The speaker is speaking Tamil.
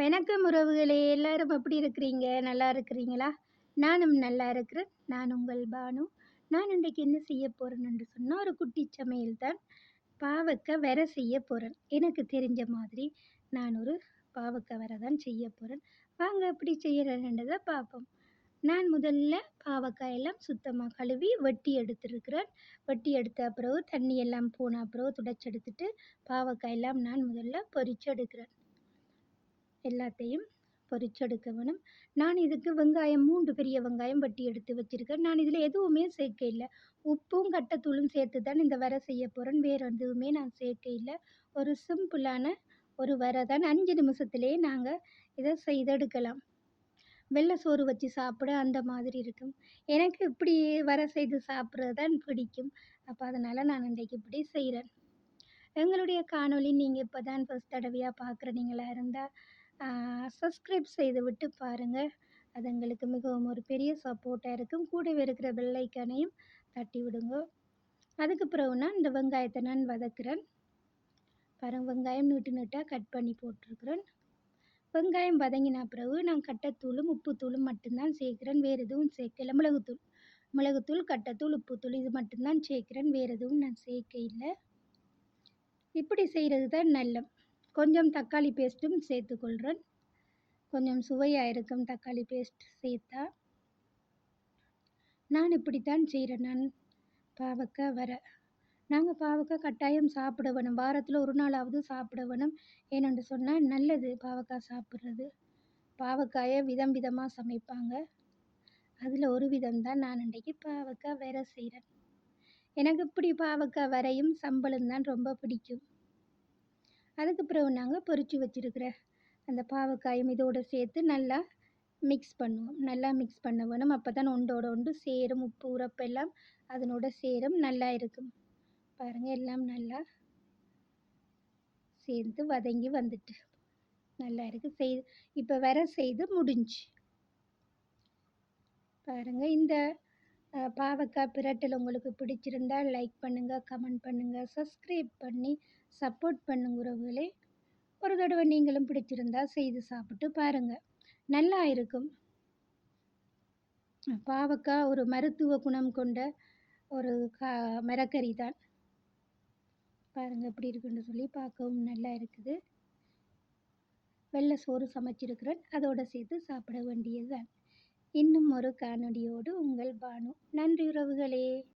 வணக்கம் உறவுகளே. எல்லாரும் எப்படி இருக்கிறீங்க? நல்லா இருக்கிறீங்களா? நானும் நல்லா இருக்கிறேன். நான் உங்கள் பானு. நான் இன்றைக்கு என்ன செய்ய போகிறேன்னு சொன்னால் ஒரு குட்டி சமையல் தான். பாவக்காய் வர செய்ய போகிறேன் எனக்கு தெரிஞ்ச மாதிரி நான் ஒரு பாவக்காய் வர தான் செய்ய போகிறேன் வாங்க எப்படி செய்கிறேன்றதை பார்ப்போம். நான் முதல்ல பாவக்காய் எல்லாம் சுத்தமாக கழுவி வெட்டி எடுத்துருக்கிறேன். வெட்டி எடுத்த பிறகு தண்ணி எல்லாம் போன பிறகு துடைச்செடுத்துட்டு பாவக்காய் எல்லாம் நான் முதல்ல பொரிச்சு எடுக்கிறேன். எல்லாத்தையும் பொரிச்செடுக்க வேணும். நான் இதுக்கு வெங்காயம் மூன்று பெரிய வெங்காயம் வெட்டி எடுத்து வச்சுருக்கேன். நான் இதில் எதுவுமே சேர்க்க இல்லை. உப்பும் கட்டத்தூளும் சேர்த்து தான் இந்த வரை செய்ய போகிறேன் வேறு எதுவுமே நான் சேர்க்க இல்லை. ஒரு சிம்பிளான ஒரு வரை தான். அஞ்சு நிமிஷத்துலேயே நாங்கள் இதை செய்தெடுக்கலாம். வெள்ளை சோறு வச்சு சாப்பிட அந்த மாதிரி இருக்கும். எனக்கு இப்படி வர செய்து சாப்பிட்றது தான் பிடிக்கும். அப்போ அதனால் நான் இன்றைக்கு இப்படி செய்கிறேன் எங்களுடைய காணொளி நீங்கள் இப்போ தான் ஃபஸ்ட் தடவையாக பார்க்குறீங்களா இருந்தால் சப்ஸ்கிரைப் செய்து விட்டு பாருங்கள் அது எங்களுக்கு மிகவும் ஒரு பெரிய சப்போர்ட்டாக இருக்கும். கூடவே இருக்கிற பெல் ஐக்கானையும் தட்டி விடுங்க. அதுக்கு பிறகு நான் இந்த வெங்காயத்தை நான் வதக்குறேன். பாருங்க வெங்காயம் நீட்டு நீட்டாக கட் பண்ணி போட்டிருக்கிறேன். வெங்காயம் வதங்கின பிறகு நான் கட்டத்தூளும் உப்புத்தூளும் மட்டும்தான் சேர்க்குறேன். வேறு எதுவும் சேர்க்கல. மிளகுத்தூள் மிளகுத்தூள் கட்டத்தூள் உப்புத்தூள் இது மட்டும்தான் சேர்க்குறேன். வேறு எதுவும் நான் சேர்க்க இல்லை இப்படி செய்கிறது தான் நல்ல கொஞ்சம் தக்காளி பேஸ்ட்டும் சேர்த்துக்கொள்கிறேன் கொஞ்சம் சுவையாக இருக்கும் தக்காளி பேஸ்ட் சேர்த்தா. நான் இப்படித்தான் செய்கிறேன் நான் பாவக்காய் வர நாங்கள் பாவக்காய் கட்டாயம் சாப்பிட வேணும் வாரத்தில் ஒரு நாளாவது சாப்பிட வேணும் ஏனென்று சொன்னால் நல்லது பாவக்காய் சாப்பிட்றது. பாவக்காயை விதம் விதமாக சமைப்பாங்க. அதில் ஒரு விதம் தான் நான் இன்றைக்கு பாவக்காய் வர செய்கிறேன் எனக்கு இப்படி பாவக்காய் வரையும் சம்பளம் தான் ரொம்ப பிடிக்கும். அதுக்கு பிறகு நாங்கள் பொரித்து வச்சுருக்கிற அந்த பாவக்காயும் இதோடு சேர்த்து நல்லா மிக்ஸ் பண்ணுவோம். நல்லா மிக்ஸ் பண்ண வேணும். அப்போ தான் ஒன்றோட ஒன்று சேரும். உப்பு உரப்பெல்லாம் அதனோட சேரும். நல்லா இருக்கும். பாருங்கள் எல்லாம் நல்லா சேர்ந்து வதங்கி வந்துட்டு நல்லா இருக்குது செய் இப்போ வர செய்து முடிஞ்சு. பாருங்கள் இந்த பாவக்காய் பிரட்டல் உங்களுக்கு பிடிச்சிருந்தால் லைக் பண்ணுங்கள் கமெண்ட் பண்ணுங்கள் சப்ஸ்கிரைப் பண்ணி சப்போர்ட் பண்ணுங்க உறவுகளே. ஒரு தடவை நீங்களும் பிடிச்சிருந்தா செய்து சாப்பிட்டு பாருங்கள் நல்லா இருக்கும். பாவக்காய் ஒரு மருத்துவ குணம் கொண்ட ஒரு கா மரக்கறி தான். பாருங்கள் எப்படி இருக்குன்னு சொல்லி பார்க்கவும் நல்லா இருக்குது. வெள்ளை சோறு சமைச்சிருக்கிறேன். அதோடு சேர்த்து சாப்பிட வேண்டியது தான் இன்னும் ஒரு காணொளியோடு உங்கள் பானு. நன்றி உறவுகளே.